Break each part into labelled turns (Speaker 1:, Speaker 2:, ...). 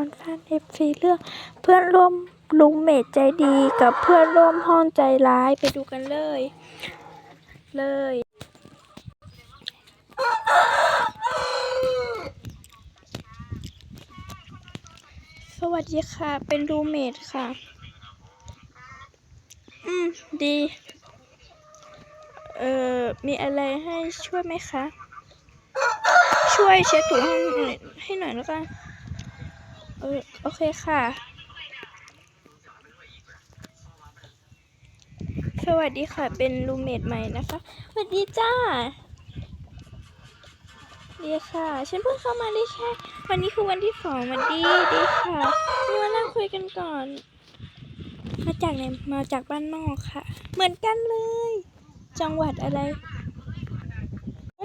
Speaker 1: ออนฟันเอฟซีเรื่องเพื่อนร่วมลุงเมดใจดีกับเพื่อนร่วมห้องใจร้ายไปดูกันเลย เลย สวัสดีค่ะ เป็นรูเมดค่ะ อืม ดี เอ่อ มีอะไรให้ช่วยไหมคะ ช่วยเช็ดถูห้องให้หน่อยแล้วกัน เออโอเคค่ะ สวัสดีค่ะ เป็นรูเมทใหม่นะคะ สวัสดีจ้าดีค่ะ ฉันเพิ่งเข้ามาได้แค่ วันนี้คือวันที่สองวันดีดีค่ะนี่มานั่งคุยกันก่อน มาจากไหน มาจากบ้านนอกค่ะ เหมือนกันเลย จังหวัดอะไร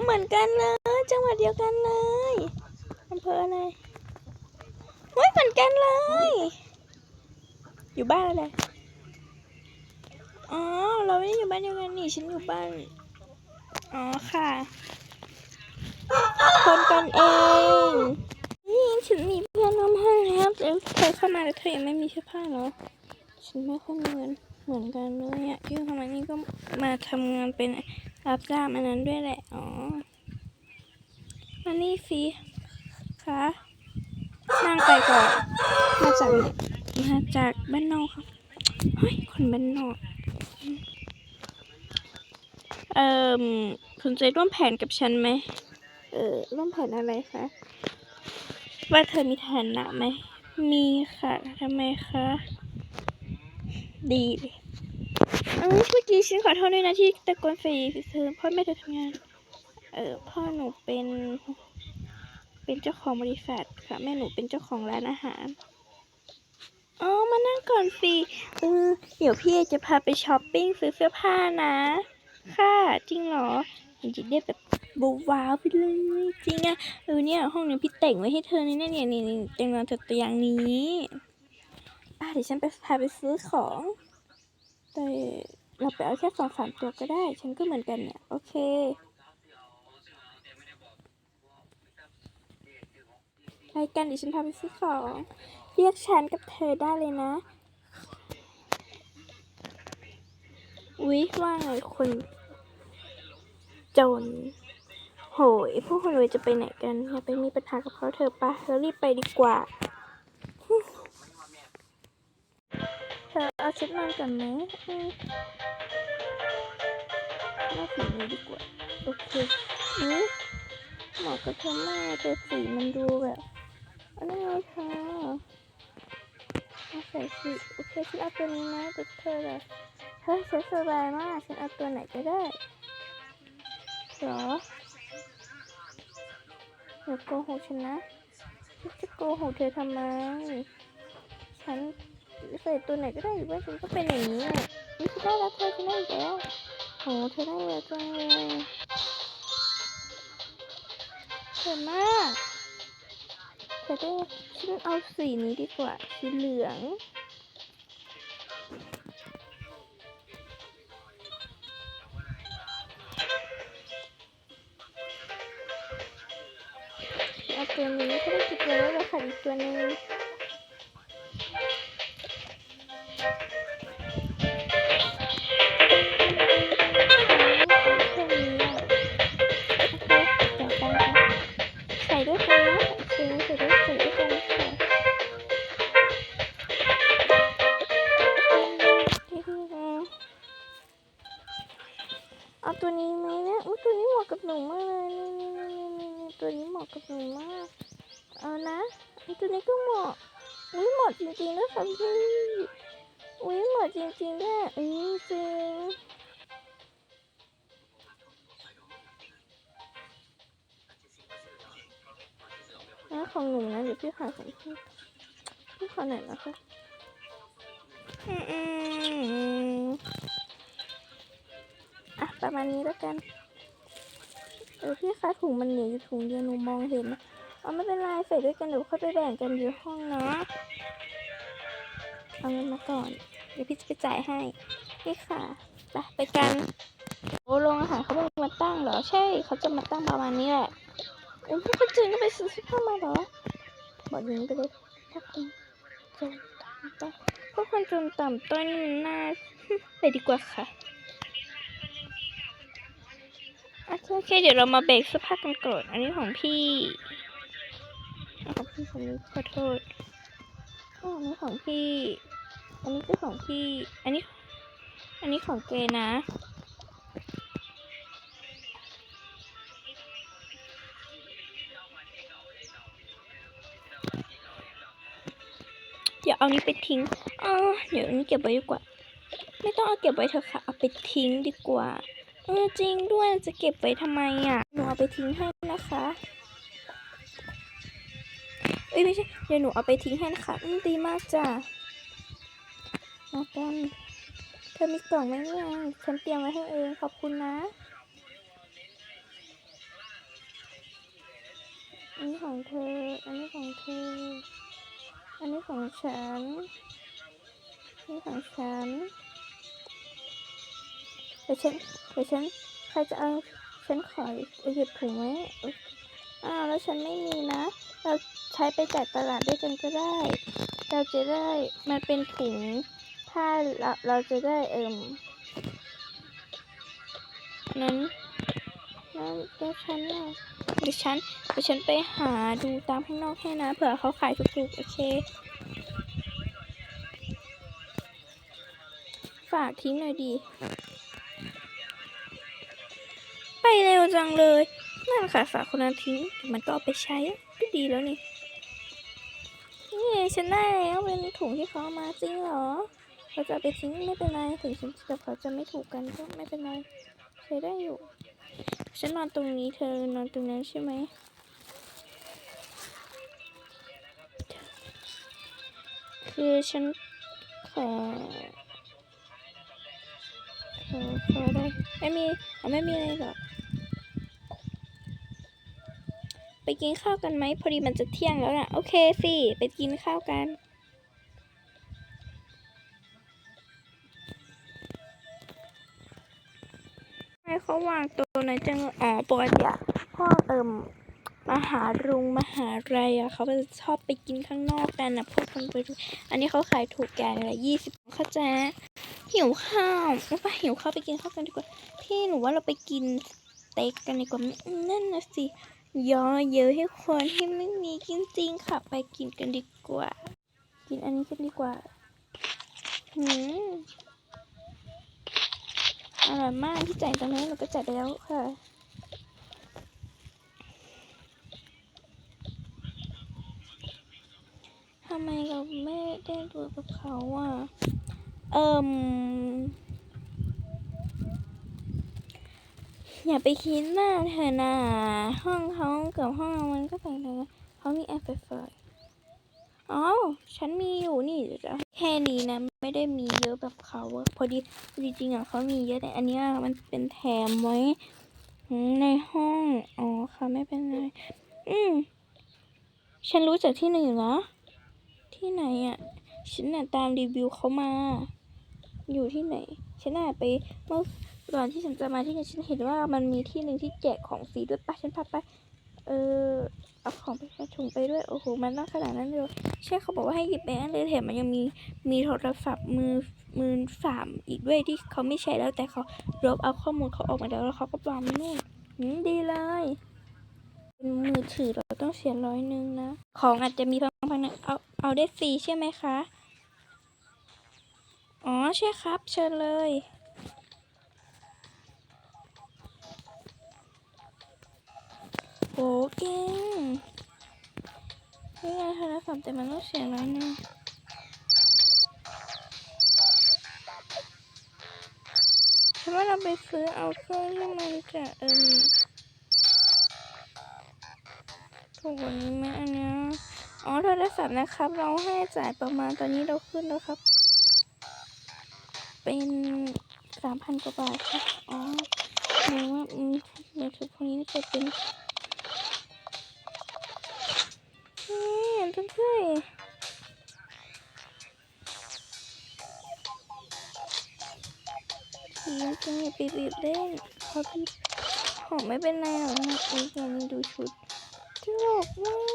Speaker 1: เหมือนกันเลย จังหวัดเดียวกันเลยอำเภออะไร มือนกันเลย อยู่บ้านอะไร อ๋อ เราไม่ได้อยู่บ้านเดียวกันนี่ ฉันอยู่บ้าน อ๋อค่ะ คนกันเอง นี่ฉันมีเพื่อนร่วมห้องแล้วเธอเข้ามาแล้วเธอยังไม่มีเสื้อผ้าเหรอฉันไม่ค่อยมีเงินเหมือนกันเลยอะยื่นเข้ามานี่ก็มาทำงานเป็นรับจ้างอันนั้นด้วยแหละ อ๋อ มานี่สิคะ นั่งไปก่อนมาจากไหนมาจากบ้านนอกครับเฮ้ยคนบ้านนอกเอ่อสนใจร่วมแผนกับฉันไหมเออร่วมแผนอะไรคะว่าเธอมีฐานะไหมมีค่ะทำไมคะดีเลยเอ้ยเมื่อกี้ฉันขอโทษด้วยนะที่ตะโกนใส่เธอพ่อแม่เธอทำงาน เออพ่อหนูเป็น เป็นเจ้าของบริษัทค่ะ แม่หนูเป็นเจ้าของร้านอาหารอ๋อมานั่งก่อนสิเออเดี๋ยวพี่จะพาไปช้อปปิ้งซื้อเสื้อผ้านะ ค่ะจริงเหรอจริงได้แบบบูว้าวไปเลยจริงอะเออเนี่ยห้องนี้พี่แต่งไว้ให้เธอนี่เนี่ยนี่นี่นี่เตียงนอนเธอตัวอย่างนี้อะเดี๋ยวฉันไปพาไปซื้อของ แต่เราไปเอาแค่สองสามตัวก็ได้ ฉันก็เหมือนกันเนี่ย โอเค ไปกันเดี๋ยวฉันพาไปซื้อของ เรียกฉันกับเธอได้เลยนะ อุ๊ยว่าไงคนจน โหย พวกคนรวยจะไปไหนกันอย่าไปมีปัญหากับเขาเธอะปะเรารีบไปดีกว่า เธอเอาชุดนอนก่อนไหมอืมเอาสีนี้ดีกว่า โอเคนี่เหมาะกับเธอมากแต่สีมันดูแบบ อันนี้ไงเธอเอาใส่สีโอเคฉันเอาตัวนี้นะแต่เธอแบบเฮ้ยฉันสบายมากฉันเอาตัวไหนก็ได้เหรออย่าโกหกฉันนะฉันจะโกหกเธอทำไม ฉันใส่ตัวไหนก็ได้อยู่บ้าฉันก็เป็นอย่างนี้แหละนี่ฉันได้แล้วเธอฉันได้แล้วโหเธอได้เยอะจังเลยสวยมาก แต่ก็ฉันเอาสีนี้ดีกว่าสีเหลืองเอาตัวนี้ก็ได้กี่ตัวแล้วเราขาดอีกตัวนึง กับหนูมากเลยนี่นี่นี่นี่นี่ตัวนี้เหมาะกับหนูมาก เอานะตัวนี้ก็เหมาะอุ้ยเหมาะจริงๆนะคะพี่อุ้ยเหมาะจริงๆด้วยเอ้ยจริงนะของหนูนะเดี๋ยวพี่หาของพี่พี่ขอหน่อยนะคะอืออะประมาณนี้แล้วกัน ออพี่คะถุงมันเหลืออยู่ถุงเดียวหนูมองเห็นเอาไม่เป็นไรใส่ด้วยกันเดี๋ยวค่อยไปแบ่งกันอยู่ห้องนะ เอาเงินมาก่อน เดี๋ยวพี่จะไปจ่ายให้ นี่ค่ะ ไปไปกัน โอ้โรงอาหารเขาเพิ่งมาตั้งเหรอ ใช่ เขาจะมาตั้งประมาณนี้แหละโอ้พวกคนจีนก็ไปซื้อเสื้อผ้ามาเหรอ บอกอย่างนี้ไปเลยพวกคุณจนต่ำต้อยพวกคนจนต่ำต้อยนี่มันน่าไปดีกว่าค่ะ โอเคโอเค เดี๋ยวเรามาเบรกสักพักกันก่อนอันนี้ของพี่อันของพี่ผมขอโทษอันนี้ของพี่ อันนี้คือของพี่ อันนี้ อันนี้ของเกนะเดี๋ยวเอานี้ไปทิ้งเออเดี๋ยวอันนี้เก็บไว้ดีกว่า ไม่ต้องเอาเก็บไว้เถอะค่ะ เอาไปทิ้งดีกว่า เออจริงด้วยจะเก็บไว้ทำไมอะ หนูเอาไปทิ้งให้นะคะเอ้ยไม่ใช่เดี๋ยวหนูเอาไปทิ้งให้นะคะอืมดีมากจ้ะมากันเธอมีกล่องไหมเนี่ยฉันเตรียมไว้ให้เองขอบคุณนะอันนี้ของเธอ อันนี้ของเธอ อันนี้ของฉัน อันนี้ของฉัน เดี๋ยวฉันเดี๋ยวฉันใครจะเอาฉันขอหยิบถุงไว้อ้าวแล้วฉันไม่มีนะ เราใช้ไปจ่ายตลาดด้วยกันก็ได้ เราจะได้มันเป็นถุงถ้าเราเราจะได้เอิ่มอันนั้นแล้วแล้วฉันน่ะเดี๋ยวฉันเดี๋ยวฉันไปหาดูตามข้างนอกให้นะเผื่อเขาขายถูกๆโอเค ฝากทิ้งหน่อยดี เร็วจังเลย นั่นค่ะฝากคนนั้นทิ้งมันก็เอาไปใช้ก็ดีแล้วนี่ นี่ฉันได้แล้วเป็นถุงที่เขามาจริงเหรอเราจะไปทิ้งไม่เป็นไรถึงฉันกับเขาจะไม่ถูกกันก็ไม่เป็นไรใช้ได้อยู่ ฉันนอนตรงนี้เธอนอนตรงนั้นใช่ไหมคือฉันขอขอขอได้ไม่มีไม่มีอะไรหรอก ไปกินข้าวกันไหมพอดีมันจะเที่ยงแล้วน่ะ โอเคสิไปกินข้าวกันทำไมเขาวางตัวไหนจังอ๋อปกติอะพวกเอิมมหารุงมหาลัยอะเขาจะชอบไปกินข้างนอกกันนะพวกคนไปดูอันนี้เขาขายถูกแก่ละยี่สิบเข้าใจหิวข้าวแล้วไปหิวข้าวไปกินข้าวกันดีกว่าพี่หนูว่าเราไปกินสเต็กกันดีกว่านั่นนะสิ ย่อเยอะให้คนให้ไม่มีกินจริงค่ะ ไปกินกันดีกว่า กินอันนี้กันดีกว่าหืมอร่อยมากที่จ่ายตรงนี้เราก็จ่ายแล้วค่ะทำไมเราไม่ได้ดูกับเขาอะ เอิม อย่าไปคิดหน้าเธอนะห้องเขากับห้องเรามันก็ต่างกันเขามีแอร์ไฟฟ้าอ๋อฉันมีอยู่นี่เดี๋ยวจะแค่นี้นะ ไม่ได้มีเยอะแบบเขาพอดีจริงๆอะเขามีเยอะแต่อันนี้มันเป็นแถมไว้ในห้อง อ๋อค่ะไม่เป็นไร อืม ฉันรู้จากที่หนึ่งเหรอ ที่ไหนอะ ฉันน่ะตามรีวิวเขามา อยู่ที่ไหน ฉันน่ะไปเมื่อ ก่อนที่ฉันจะมาที่นี่ฉันเห็นว่ามันมีที่หนึ่งที่แจกของฟรีด้วยปะฉันพาไป เออเอาของไปใส่ถุงไปด้วยโอ้โหมันต้องขนาดนั้นเลยใช่เขาบอกว่าให้หยิบไปอันเลยแถมมันยังมีมีโทรศัพท์มือมือสามอีกด้วยที่เขาไม่ใช้แล้วแต่เขาลบเอาข้อมูลเขาออกมาแล้วแล้วเขาก็วางไว้นู่นดีเลยเป็นมือถือเราต้องเสียร้อยหนึ่งนะ ของอาจจะมีพังๆนะเอาเอาได้ฟรีใช่ไหมคะ อ๋อใช่ครับ เชิญเลย โอ้เก่งนี่ไงโทรศัพท์แต่มันต้องเสียงร้อยหนึงฉันว่าเราไปซื้อเอาเครื่องที่มันจะเอิมถูกกว่านี้ไหมอันเนี้ยอ๋อโทรศัพท์นะครับ เราให้จ่ายประมาณตอนนี้เราขึ้นแล้วครับ เป็นสามพันกว่าบาทครับ อ๋อหรือว่าอืมเดี๋ยวทุกคนนี้จะเป็น นี่ต้นกล้วยทีมจะมีไปบีบเล่นพอบีบของไม่เป็นไรหรอกนะอุ้ยเรามีดูชุดตลกมาก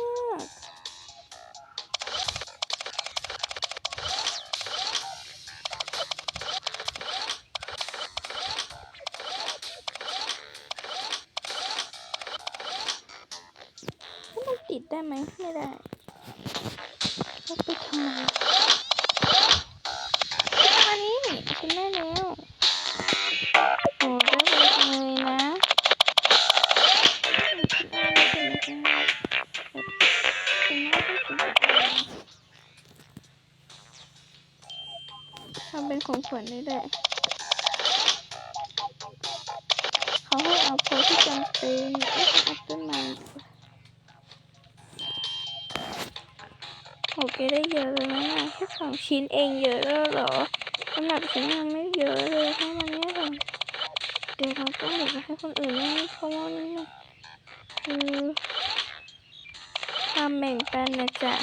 Speaker 1: ำเป็นของขวัญได้ด้วยเขาให้เอาโพสที่จำเป็นไม่ใช่เอาต้นไม้โอเคได้เยอะเลยนะแค่สองชิ้นเองเยอะแล้วหรอสำหรับฉันยังไม่เยอะเลยเพราะมันนี่ยค่ะเดี๋ยวเราต้องแบ่งให้คนอื่นด้วยเพราะว่านี่คือความแบ่งปันนะจ๊ะ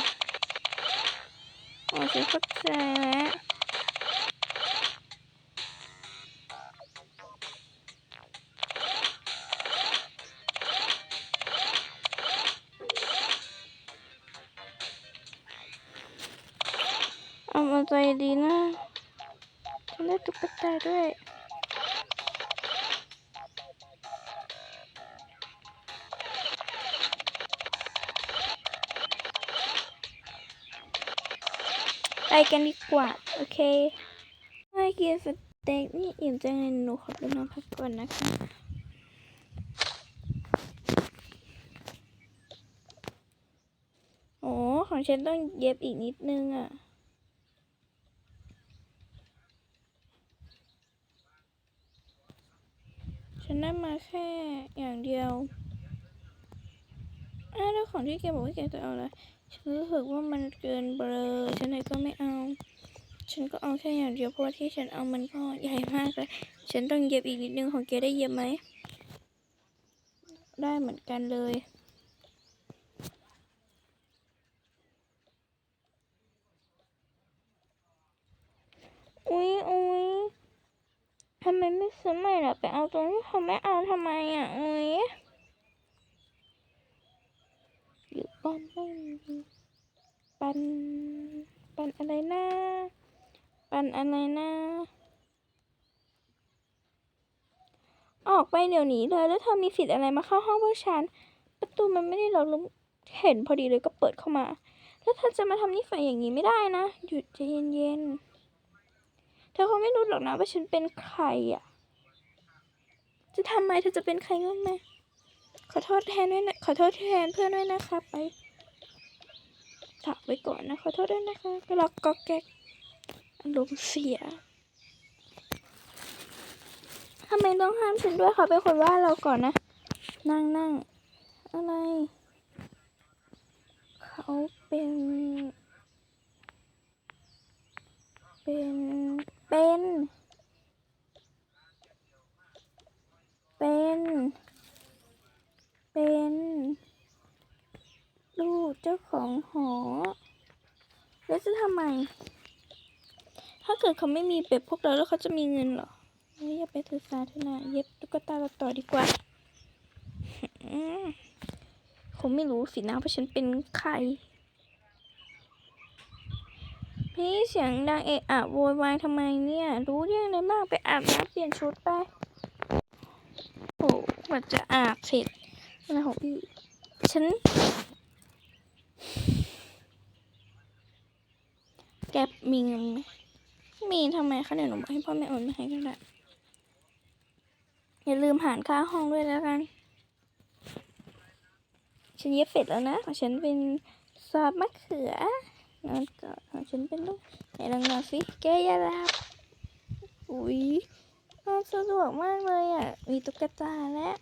Speaker 1: โอ้ฉันเข้าใจแล้ว ใจดีนะฉันได้ตุ๊กตาด้วยไปกันดีกว่า โอเคไม่กินสเต็กนี่อิ่มจังเลยหนูขอไปนอนพักก่อนนะคะโอ้ของฉันต้องเย็บอีกนิดนึงอะ นได้มาแค่อย่างเดียวอ้าวแล้วของที่แกบอกว่าแกจะเอาอะไรฉันรู้สึกว่ามันเกินเบลอฉันเลยก็ไม่เอา ฉันก็เอาแค่อย่างเดียวเพราะว่าที่ฉันเอามันก็ใหญ่มากเลยฉันต้องเย็บอีกนิดนึงของแกได้เย็บไหม ได้เหมือนกันเลย อุ๊ยอุ๊ยทำ ไมไม่ซื้อใหม่ล่ะไปเอาตรงที่เขาไม่เอาทำไมอะอุ๊ยอยู่บ้านไม่มีปันปันอะไรนะปันอะไรนะออกไปเดี๋ยวนี้เลยแล้วเธอมีสิทธิ์อะไรมาเข้าห้องพวกฉัน ประตูมันไม่ได้ล็อกล้วเห็นพอดีเลยก็เปิดเข้ามา แล้วเธอจะมาทำนิสัยอย่างนี้ไม่ได้นะ หยุดใจเย็นๆ เธอคงไม่รู้หรอกนะว่าฉันเป็นใครอะ จะทำไมเธอจะเป็นใครก็ไมขอโทษแทนด้วยนะขอโทษแทนเพื่อนด้วยนะคะไปฝากไว้ก่อนนะขอโทษด้วยนะคะก็ล็อกก็แก๊กอารมณ์เสียทำไมต้องห้ามฉันด้วยเขาเป็นคนว่าเราก่อนนะ นั่งนั่งอะไร เขาเป็น เป็น เป็น เป็น เป็น ลูกเจ้าของหอ แล้วจะทำไม ถ้าเกิดเขาไม่มีแบบพวกเราแล้วเขาจะมีเงินเหรอเฮ้ยอย่าไปถือสาเถอะนะเย็บตุ๊กตาเราต่อดีกว่าคงไม่รู้สินะว่าฉันเป็นใคร พี่เสียงดังเอะอะโวยวายทำไมเนี่ย รู้เรื่องอะไรบ้างไปอาบน้ำเปลี่ยนชุดไปโอ้กว่าจะอาบเสร็จอะของพี่ฉัน แกมีเงินไหมมีทำไมคะเดี๋ยวหนูบอกให้พ่อแม่โอนมาให้ก็ได้อย่าลืมหารค่าห้องด้วยแล้วกัน ฉันเย็บเสร็จแล้วนะของฉันเป็นซอสมะเขือ แล้วก็ของฉันเป็นลูกไหนลองนอนสิแกอย่าหลับอุ้ยนอนสะดวกมากเลยอะ มีตุ๊กตาแล้ว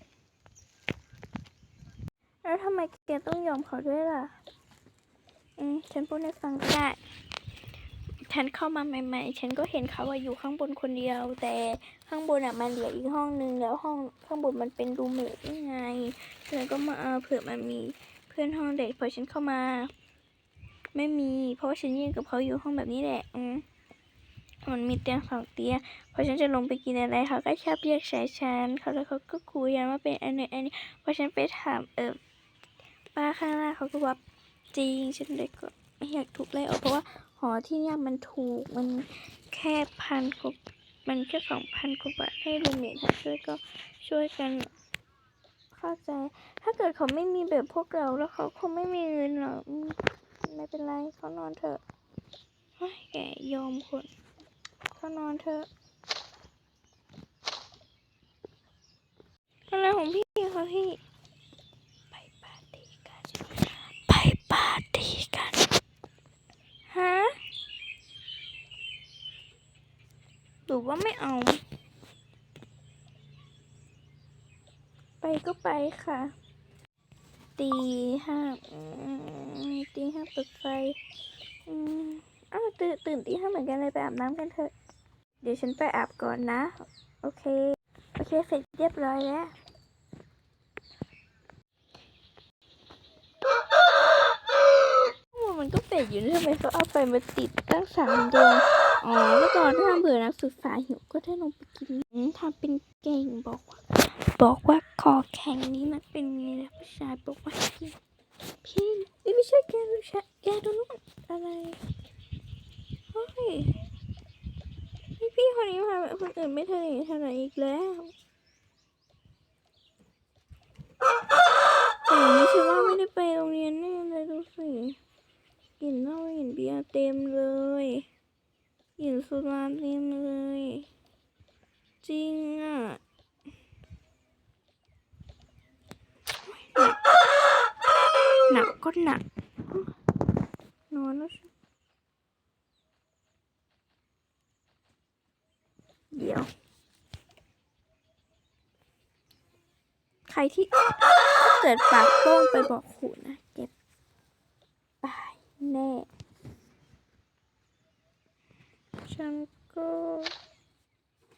Speaker 1: แล้วทำไมแกต้องยอมเขาด้วยล่ะ อืม ฉันพูดให้ฟังก็ได้ ฉันเข้ามาใหม่ ๆ ฉันก็เห็นเขาว่าอยู่ข้างบนคนเดียว แต่ข้างบนอะมันเหลืออีกห้องนึง แล้วห้องข้างบนมันเป็นรูเมทยังไงฉันก็มาเอาเผื่อมันมีเพื่อนห้องเด็กพอฉันเข้ามา ไม่มี เพราะว่าฉันยืนกับเขาอยู่ห้องแบบนี้แหละ อืมมันมีเตียงสองเตียงพอฉันจะลงไปกินอะไรเขาก็ชอบเรียกใช้ฉันเขาแล้วเขาก็คุยกันว่าเป็นอันไหนอันนี้พอฉันไปถามเออป้าข้างล่างเขาก็ว่าจริงฉันเลยก็ไม่อยากถูกไล่ออกเพราะว่าหอที่เนี่ยมันถูกมันแค่พันกว่ามันแค่สองพันกว่าบาทให้รูมเมทช่วยก็ช่วยกันเข้าใจ ถ้าเกิดเขาไม่มีแบบพวกเราแล้วเขาคงไม่มีเงินหรอก ไม่เป็นไรเขานอนเถอะแกยอมคนเขานอนเถอะอะไรของพี่คะพี่ ไปปาร์ตี้กัน ไปปาร์ตี้กัน ฮะหรือว่าไม่เอา ไปก็ไปค่ะ ตีห้าตีห้าเปิดไฟอ้าวตื่นตื่นตีห้าเหมือนกันเลยไปอาบน้ำกันเถอะ เดี๋ยวฉันไปอาบก่อนนะ โอเค โอเค เสร็จเรียบร้อยแล้วมันก็เป็ดอยู่ทำไมเขาเอาไปมาติดตั้งสามดวงอ๋อแล้วตอนที่ทำเบื่อนักศึกษาหิวก็ได้ลงไปกินทำเป็นเก่งบอกว่า บอกว่าคอแข็งนี้มันเป็นไงนะผู้ชายบอกว่าพี่พี่ไม่ใช่แกไม่ใช่แกโดนลูกอะไรเฮ้ยพี่พี่คนนี้มาคนอื่นไม่เท่านี้เท่าไรอีกแล้วแต่นี้ฉันว่าไม่ได้ไปโรงเรียนแน่เลยดูสิกลิ่นเหล้ากลิ่นเบียร์เต็มเลยกลิ่นสุราเต็มเลย จริงอะ หนั ก็หนักนอนแล้วเดี๋ยว ใครที่เกิดปากโป้งไปบอกขู่นะเก็บตายแน่ ฉันก็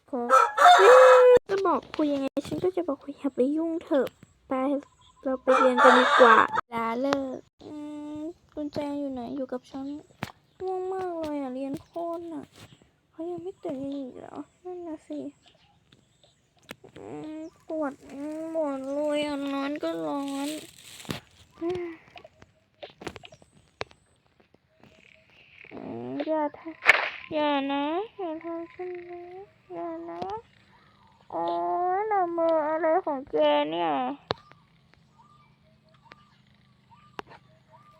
Speaker 1: ขอจะบอกคุยยังไง ฉันก็จะบอกคุยอย่าไปยุ่งเถอะไป เราไปเรียนกันดีกว่าลาเลิกอืมกุญแจอยู่ไหนอยู่กับฉันง่วงมากเลยอะเรียนโคตรอะเขายังไม่ตื่นกันอีกเหรอนั่นนะสิอืมปวดหมดเลยอะร้อนก็ร้อนอืมอืมอย่าทำอย่านะอย่าทำฉันนะอย่านะอ๋อหน้ามืออะไรของแกเนี่ย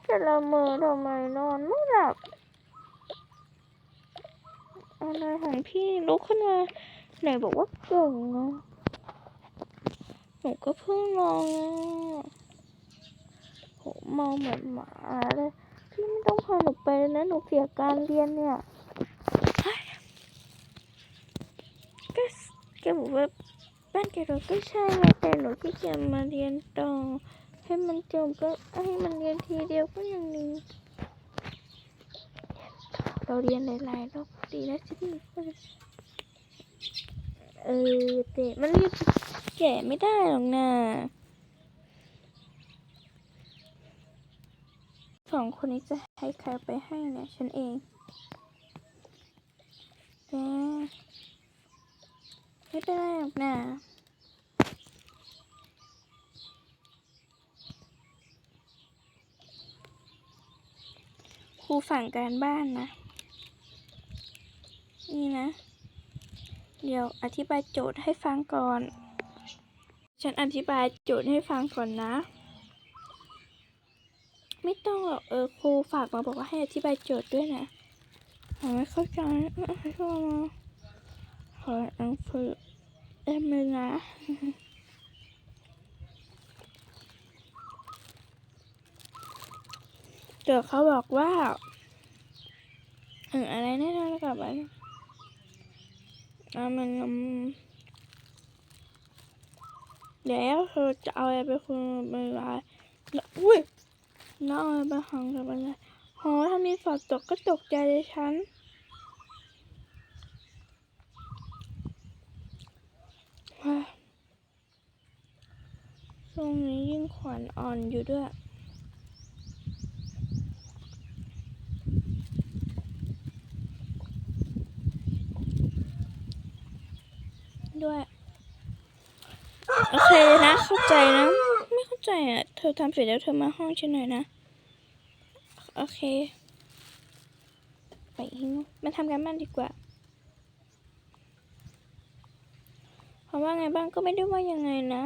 Speaker 1: จะละเมอทำไมนอนไม่หลับอะไรของพี่ลุกขึ้นมาไหนบอกว่าเก่งอะหนูก็เพิ่งนอนอะโหเมาเหมือนหมาเลยพี่ไม่ต้องพาหนูไปนะหนูเสียการเรียนเนี่ยก็แกบอกว่าบ้านแกเราก็ใช่แหละแต่หนูขี้เกียจมาเรียนต่อ ให้มันจบก็ให้มันเรียนทีเดียวก็ยังดีเราเรียนหลายๆรอบดีแล้วสิเออแต่มันเรียนแก่ไม่ได้หรอกนะสองคนนี้จะให้ใครไปให้เนี่ยฉันเองแกไม่เป็นไรหรอกนะ รูสั่งการบ้านนะ นี่นะ เดี๋ยวอธิบายโจทย์ให้ฟังก่อน ฉันอธิบายโจทย์ให้ฟังก่อนนะ ไม่ต้องหรอกเออครูฝากมาบอกว่าให้อธิบายโจทย์ด้วยนะผมไม่เข้าใจเออให้พ่อมาขอหนังสือเอ็มเลยนะ เดี๋ยวเขาบอกว่าเอออะไรแน่นอนกับอะไรอะมันเดี๋ยวเธอจะเอาอะไรไปคุยเวลาแล้วอุ้ยแล้วเอาอะไรไปหังกับอะไรโหถ้ามีฝนตกก็ตกใจเลยฉันว้าช่วงนี้ยิ่งขวัญอ่อนอยู่ด้วย ด้วยโอเคนะ เข้าใจนะ ไม่เข้าใจอะ เธอทำเสร็จแล้วเธอมาห้องฉันหน่อยนะ โอเค ไปมาทำกันบ้านดีกว่า เพราะว่าไงบ้างก็ไม่ได้ว่ายังไงนะ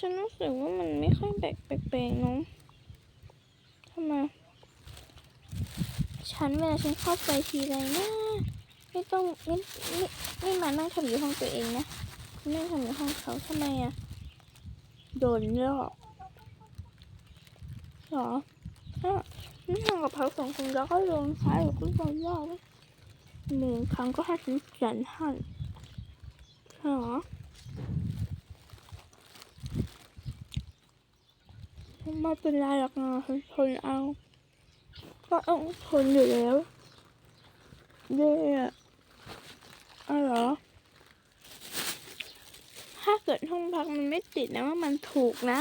Speaker 1: ฉันรู้สึกว่ามันไม่ค่อยแปลกแปลกๆน้องทำไม ฉันเวลาฉันเข้าไปทีไรนะไม่ต้องไม่ไม่ไม่มานั่งทำอยู่ห้องตัวเองนะนั่งทำอยู่ห้องเขาทำไมอะโดนหลอกเหรอถ้าไม่ทำกับเขาสองคนแล้วก็โดนใช้หรือก็โดนหลอกหนึ่งครั้งก็ให้ฉันเขียนให้เหรอไม่เป็นไรหรอกนะทนเอา ก็ต้องทนอยู่แล้วเย่อะอ๋อเหรอ ถ้าเกิดห้องพักมันไม่ติดนะว่ามันถูกนะ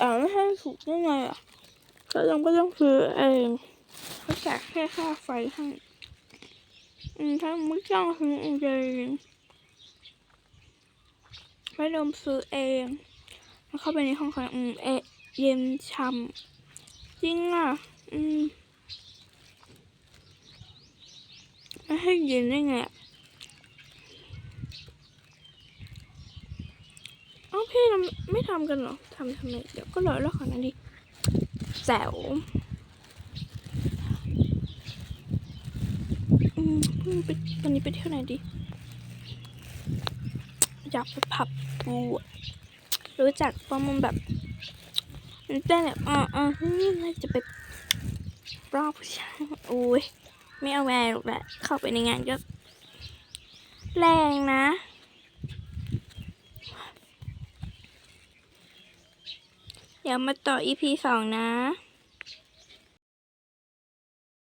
Speaker 1: อ่าไม่ให้ถูกได้ไงอะก็ต้องก็ต้องซื้อเองเขาจ่ายแค่ค่าไฟให้อืมถ้าไม่จ้างซื้อเองไม่ยอมซื้อเอง เข้าไปในห้องเขาอืมเอะเย็นช่ำจริงอะ อืมไม่ให้เย็นได้ไงอะเอ้าพี่ไม่ทำกันเหรอทำทำไม เดี๋ยวก็รอแล้วขอนั้นดิแจ๋วอืมไปวันนี้ไปเที่ยวไหนดี อยากไปผับกูอะ รู้จักเพรามันแบบมันเต้นแบบอ่าอ่านี่น่าจะไปรอบผู้ชายโอ้ยไม่เอาแววแบบเข้าไปในงานก็ แรงนะเดี๋ยวมาต่อ EP สองนะ